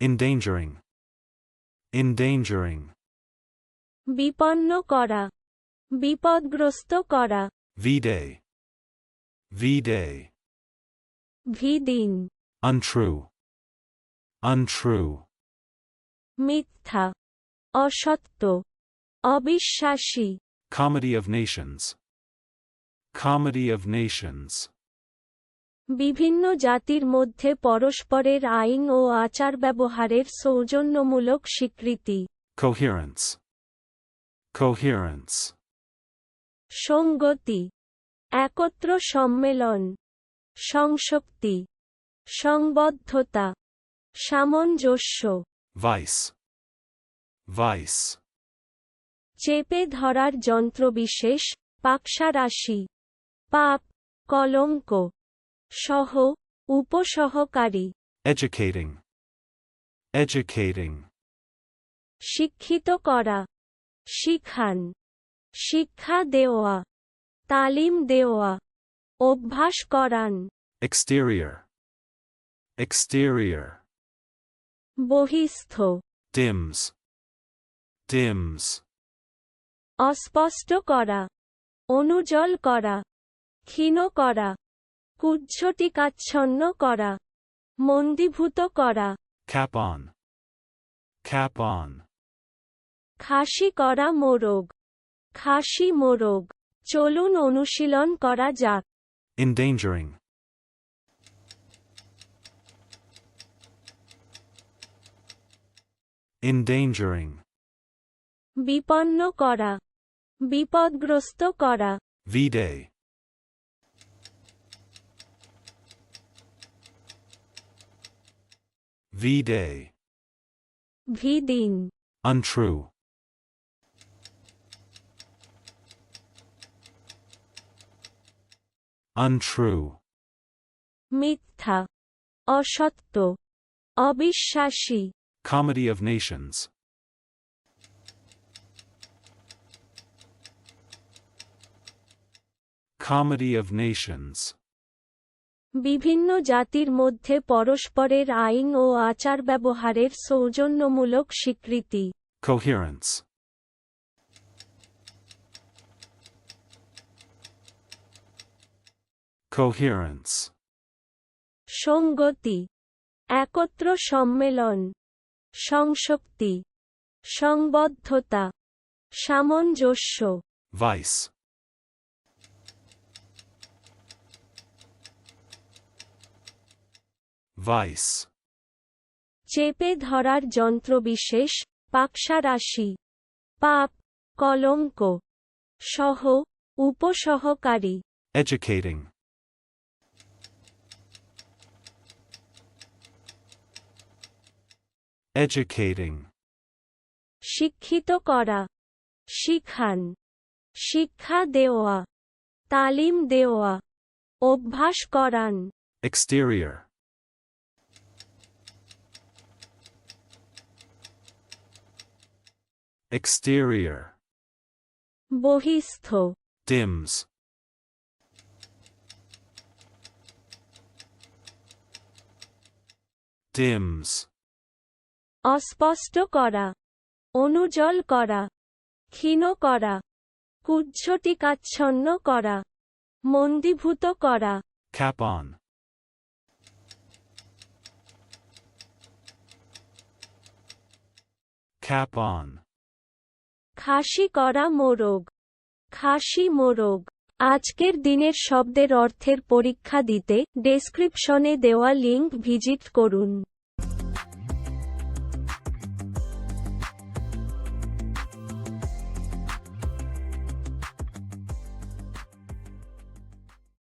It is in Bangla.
endangering, endangering, বিপন্ন করা বিপদগ্রস্ত করা V-Day, V-Day, ভিদিন untrue, untrue, মিথ্যা অসত্য অবিশ্বাসী comedy of nations, comedy of nations, বিভিন্ন জাতির মধ্যে পরস্পরের আইন ও আচার ব্যবহারের সৌজন্যমূলক স্বীকৃতি। Coherence, coherence, সঙ্গতি। একত্র সম্মেলন। সংশক্তি। সংবদ্ধতা। সামঞ্জস্য। Vice, vice, চেপে ধরার যন্ত্রবিশেষ পাকসারাশি। পাপ কলঙ্ক। সহ উপসহকারী। Educating, educating, শিক্ষিত করা। শিখান। শিক্ষা দেওয়া। তালিম দেওয়া। অভ্যাস করান। Exterior, exterior, বহিস্থ। Dims, dims, অস্পষ্ট করা। অনুজল করা। ক্ষীণ করা। কুজ্ঝটিকাচ্ছন্ন করা। মন্দীভূত করা। Cap on, cap on, খাসি করা মোরগ। খাসি মোরগ। চলুন অনুশীলন করা যাক। Endangering, endangering, বিপন্ন করা। বিপদগ্রস্ত করা। V-Day, V-Day, ভিদিন untrue, untrue, মিথ্যা অসত্য অবিশ্বাসী comedy of nations, comedy of nations, বিভিন্ন জাতির মধ্যে পরস্পরের আইন ও আচার ব্যবহারের সৌজন্যমূলক স্বীকৃতি। Coherence, coherence, সঙ্গতি। একত্র সম্মেলন। সংশক্তি। সংবদ্ধতা। সামঞ্জস্য। Vice, vice, চেপে ধরার যন্ত্রবিশেষ পাকসারাশি পাপ কলঙ্ক। সহ উপসহকারী। Educating, educating, শিক্ষিত করা। শিখান। শিক্ষা দেওয়া। তালিম দেওয়া। অভ্যাস করান। Exterior, exterior, বহিস্থ। Dims, dims, অস্পষ্ট করা। অনুজল করা। ক্ষীণ করা। কুজ্ঝটিকাচ্ছন্ন করা। মন্দীভূত করা। Cap on, cap on, খাসি করা মোরগ। খাসি মোরগ। আজকের দিনের শব্দের অর্থের পরীক্ষা দিতে ডেসক্রিপশনে দেওয়া লিঙ্ক ভিজিট করুন।